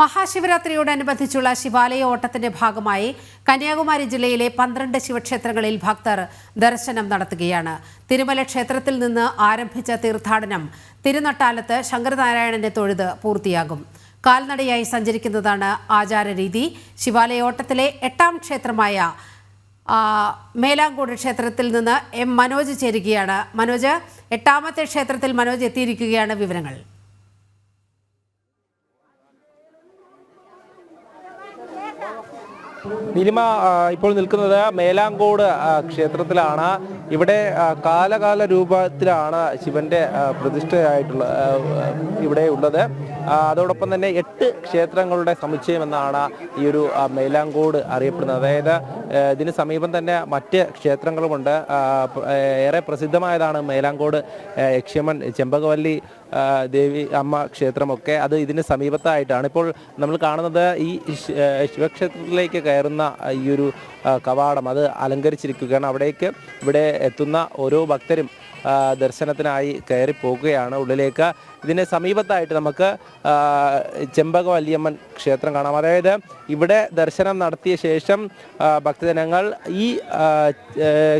മഹാശിവരാത്രിയോടനുബന്ധിച്ചുള്ള ശിവാലയ ഓട്ടത്തിന്റെ ഭാഗമായി കന്യാകുമാരി ജില്ലയിലെ പന്ത്രണ്ട് ശിവക്ഷേത്രങ്ങളിൽ ഭക്തർ ദർശനം നടത്തുകയാണ്. തിരുമല ക്ഷേത്രത്തിൽ നിന്ന് ആരംഭിച്ച തീർത്ഥാടനം തിരുനട്ടാലത്ത് ശങ്കരനാരായണന്റെ തൊഴുത് പൂർത്തിയാകും. കാൽനടയായി സഞ്ചരിക്കുന്നതാണ് ആചാരരീതി. ശിവാലയോട്ടത്തിലെ എട്ടാം ക്ഷേത്രമായ മേലാങ്കോട് ക്ഷേത്രത്തിൽ നിന്ന് എം മനോജ് ചേരുകയാണ്. മനോജ് എട്ടാമത്തെ ക്ഷേത്രത്തിൽ മനോജ് എത്തിയിരിക്കുകയാണ് വിവരങ്ങൾ. നീലിമ ഇപ്പോൾ നിൽക്കുന്നത് മേലാങ്കോട് ക്ഷേത്രത്തിലാണ്. ഇവിടെ കാലകാല രൂപത്തിലാണ് ശിവന്റെ പ്രതിഷ്ഠയായിട്ടുള്ള ഇവിടെ ഉള്ളത്. അതോടൊപ്പം തന്നെ എട്ട് ക്ഷേത്രങ്ങളുടെ സമുച്ചയം എന്നാണ് ഈ ഒരു മേലാങ്കോട് അറിയപ്പെടുന്നത്. അതായത് ഇതിന് സമീപം തന്നെ മറ്റ് ക്ഷേത്രങ്ങളുമുണ്ട്. ഏറെ പ്രസിദ്ധമായതാണ് മേലാങ്കോട് യക്ഷ്യമൻ ചെമ്പകവല്ലി ദേവി അമ്മ ക്ഷേത്രമൊക്കെ. അത് ഇതിന് സമീപത്തായിട്ടാണ്. ഇപ്പോൾ നമ്മൾ കാണുന്നത് ഈ ശിവക്ഷേത്രത്തിലേക്ക് കയറുന്ന ഈ ഒരു കവാടം. അത് അലങ്കരിച്ചിരിക്കുകയാണ്. അവിടേക്ക് ഇവിടെ എത്തുന്ന ഓരോ ഭക്തരും ദർശനത്തിനായി കയറി പോകുകയാണ് ഉള്ളിലേക്ക്. ഇതിന് സമീപത്തായിട്ട് നമുക്ക് ചെമ്പക വല്യമ്മൻ ക്ഷേത്രം കാണാം. അതായത് ഇവിടെ ദർശനം നടത്തിയ ശേഷം ഭക്തജനങ്ങൾ ഈ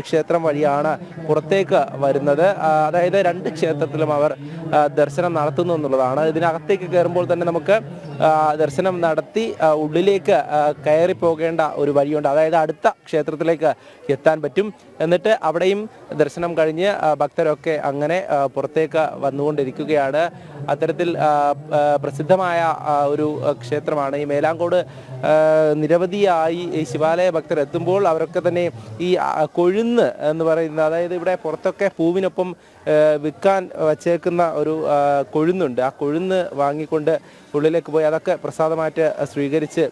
ക്ഷേത്രം വഴിയാണ് പുറത്തേക്ക് വരുന്നത്. അതായത് രണ്ട് ക്ഷേത്രത്തിലും അവർ ദർശനം നടത്തുന്നു എന്നുള്ളതാണ്. ഇതിനകത്തേക്ക് കയറുമ്പോൾ തന്നെ നമുക്ക് ദർശനം നടത്തി ഉള്ളിലേക്ക് കയറി പോകേണ്ട ഒരു വഴിയുണ്ട്. അതായത് അടുത്ത ക്ഷേത്രത്തിലേക്ക് എത്താൻ പറ്റും. എന്നിട്ട് അവിടെയും ദർശനം കഴിഞ്ഞ് ഭക്തരൊക്കെ അങ്ങനെ പുറത്തേക്ക് വന്നുകൊണ്ടിരിക്കുകയാണ്. അത്തരത്തിൽ പ്രസിദ്ധമായ ഒരു ക്ഷേത്രമാണ് ഈ മേലാങ്കോട്. നിരവധിയായി ഈ ശിവാലയ ഭക്തർ എത്തുമ്പോൾ അവരൊക്കെ തന്നെ ഈ കൊഴുന്ന് എന്ന് പറയുന്ന അതായത് ഇവിടെ പുറത്തൊക്കെ പൂവിനൊപ്പം വിൽക്കാൻ വച്ചേക്കുന്ന ഒരു കൊഴുന്നുണ്ട്. ആ കൊഴുന്ന് വാങ്ങിക്കൊണ്ട് ഉള്ളിലേക്ക് പോയി. അതൊക്കെ പ്രസാദമായിട്ട് സ്വീകരിച്ച്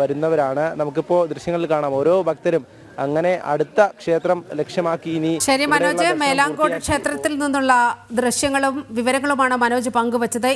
വരുന്നവരാണ്. നമുക്കിപ്പോൾ ദൃശ്യങ്ങളിൽ കാണാം. ഓരോ ഭക്തരും അങ്ങനെ അടുത്ത ക്ഷേത്രം ലക്ഷ്യമാക്കി ഇനി ശരി മനോജ്. മേലാങ്കോട് ക്ഷേത്രത്തിൽ നിന്നുള്ള ദൃശ്യങ്ങളും വിവരങ്ങളുമാണ് മനോജ് പങ്കുവച്ചത്.